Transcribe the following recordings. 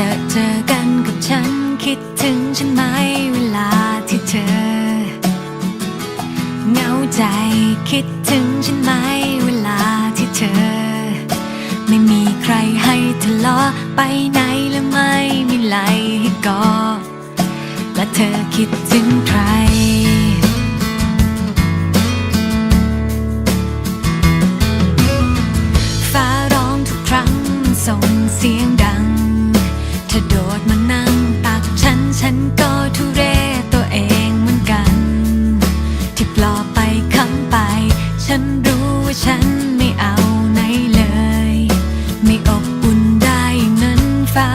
จอเจอกันกับฉันคิดถึงฉันไหมเวลาที่เธอเหงาใจคิดถึงฉันไหมเวลาที่เธอ ไม่มีใครให้ทะเลาะไปไหนและไม่มีไหลให้กอและเธอคิดถึงใครฟ้าร้องทุกครั้งส่งเสียงดัง เธอโดดมานั่งตากฉัน ฉันก็ทุเรศตัวเองเหมือนกัน ที่ปลอบไปคำไป ฉันรู้ว่าฉันไม่เอาไหนเลย ไม่อบอุ่นได้เงินฟา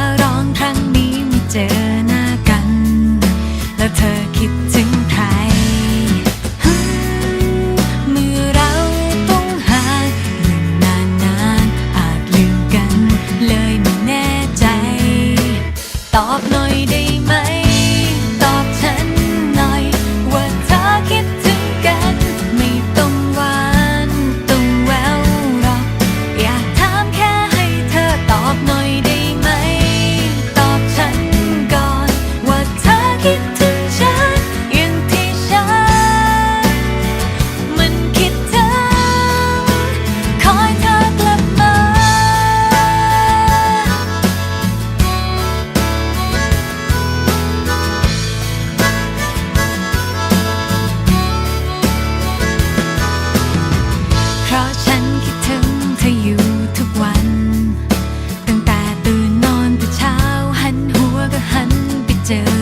still